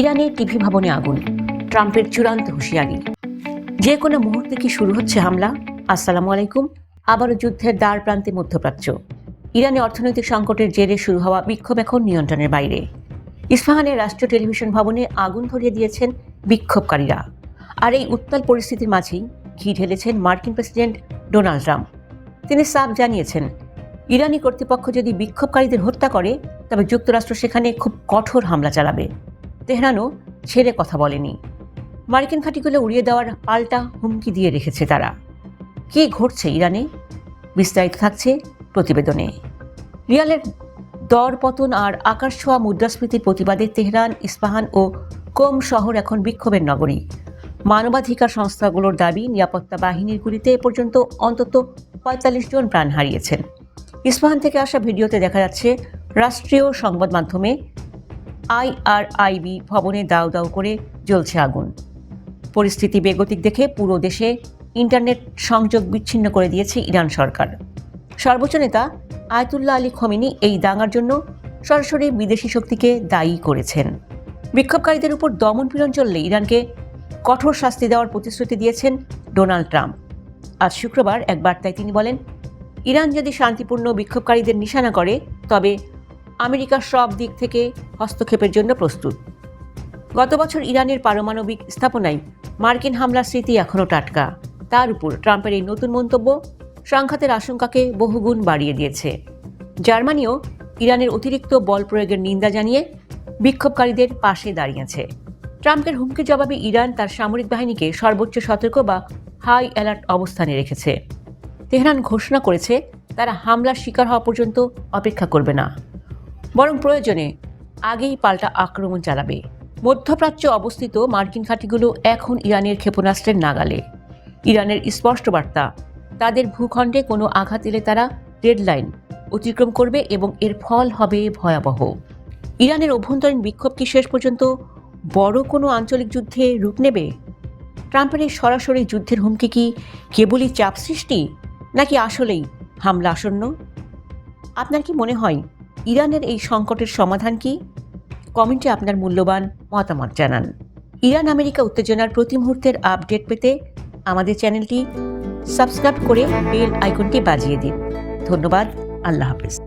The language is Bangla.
ইরানের টিভি ভবনে আগুন, ট্রাম্পের চূড়ান্ত হুঁশিয়ারি। যে কোনো মুহূর্তে কি শুরু হচ্ছে হামলা? আসসালামু আলাইকুম। আবারও যুদ্ধের দ্বার প্রান্তে মধ্যপ্রাচ্য। ইরানে অর্থনৈতিক সংকটের জেরে শুরু হওয়া বিক্ষোভ এখন নিয়ন্ত্রণের বাইরে। ইস্পাহানের রাষ্ট্রীয় টেলিভিশন ভবনে আগুন ধরিয়ে দিয়েছেন বিক্ষোভকারীরা। আর এই উত্তাল পরিস্থিতির মাঝেই ঘি ঢেলেছেন মার্কিন প্রেসিডেন্ট ডোনাল্ড ট্রাম্প। তিনি সাফ জানিয়েছেন, ইরানি কর্তৃপক্ষ যদি বিক্ষোভকারীদের হত্যা করে, তবে যুক্তরাষ্ট্র সেখানে খুব কঠোর হামলা চালাবে। তেহরানও ছেড়ে কথা বলেনি। মার্কিন ঘাঁটিগুলো উড়িয়ে দেওয়ার পাল্টা হুমকি দিয়ে রেখেছে তারা। কী ঘটছে ইরানে? বিস্তারিত থাকছে প্রতিবেদনে। রিয়ালের দর পতন আর আকাশ ছোঁয়া মুদ্রাস্ফীতির প্রতিবাদে তেহরান, ইস্পাহান ও কোম শহর এখন বিক্ষোভের নগরী। মানবাধিকার সংস্থাগুলোর দাবি, নিরাপত্তা বাহিনীর গুলিতে এ পর্যন্ত অন্তত পঁয়তাল্লিশ জন প্রাণ হারিয়েছেন। ইস্পাহান থেকে আসা ভিডিওতে দেখা যাচ্ছে, রাষ্ট্রীয় সংবাদ মাধ্যমে আইআরআইবি ভবনে দাউ দাউ করে জ্বলছে আগুন। পরিস্থিতি বেগতিক দেখে পুরো দেশে ইন্টারনেট সংযোগ বিচ্ছিন্ন করে দিয়েছে ইরান সরকার। সর্বোচ্চ নেতা আয়তুল্লাহ আলী খমিনি এই দাঙ্গার জন্য সরাসরি বিদেশি শক্তিকে দায়ী করেছেন। বিক্ষোভকারীদের উপর দমন পীড়ন চললে ইরানকে কঠোর শাস্তি দেওয়ার প্রতিশ্রুতি দিয়েছেন ডোনাল্ড ট্রাম্প। আজ শুক্রবার এক বার্তায় তিনি বলেন, ইরান যদি শান্তিপূর্ণ বিক্ষোভকারীদের নিশানা করে, তবে আমেরিকা সব দিক থেকে হস্তক্ষেপের জন্য প্রস্তুত। গত বছর ইরানের পারমাণবিক স্থাপনায় মার্কিন হামলার স্মৃতি এখনও টাটকা। তার উপর ট্রাম্পের এই নতুন মন্তব্য সংঘাতের আশঙ্কাকে বহুগুণ বাড়িয়ে দিয়েছে। জার্মানিও ইরানের অতিরিক্ত বল প্রয়োগের নিন্দা জানিয়ে বিক্ষোভকারীদের পাশে দাঁড়িয়েছে। ট্রাম্পের হুমকির জবাবে ইরান তার সামরিক বাহিনীকে সর্বোচ্চ সতর্ক বা হাই অ্যালার্ট অবস্থানে রেখেছে। তেহরান ঘোষণা করেছে, তারা হামলার শিকার হওয়া পর্যন্ত অপেক্ষা করবে না। বরং প্রয়োজনে আগেই পাল্টা আক্রমণ চালাবে। মধ্যপ্রাচ্য অবস্থিত মার্কিন ঘাঁটিগুলো এখন ইরানের ক্ষেপণাস্ত্রের নাগালে। ইরানের স্পষ্ট বার্তা, তাদের ভূখণ্ডে কোনো আঘাত এলে তারা রেডলাইন অতিক্রম করবে এবং এর ফল হবে ভয়াবহ। ইরানের অভ্যন্তরীণ বিক্ষোভ কি শেষ পর্যন্ত বড় কোনো আঞ্চলিক যুদ্ধে রূপ নেবে? ট্রাম্পের এই সরাসরি যুদ্ধের হুমকি কি কেবলই চাপ সৃষ্টি, নাকি আসলেই হামলা আসন্ন? আপনার কি মনে হয় ইরানের এই সংকটের সমাধান কি? কমেন্টে আপনার মূল্যবান মতামত জানান। ইরান আমেরিকা উত্তেজনার প্রতি মুহূর্তের আপডেট পেতে আমাদের চ্যানেলটি সাবস্ক্রাইব করে বেল আইকনটি বাজিয়ে দিন। ধন্যবাদ। আল্লাহ হাফেজ।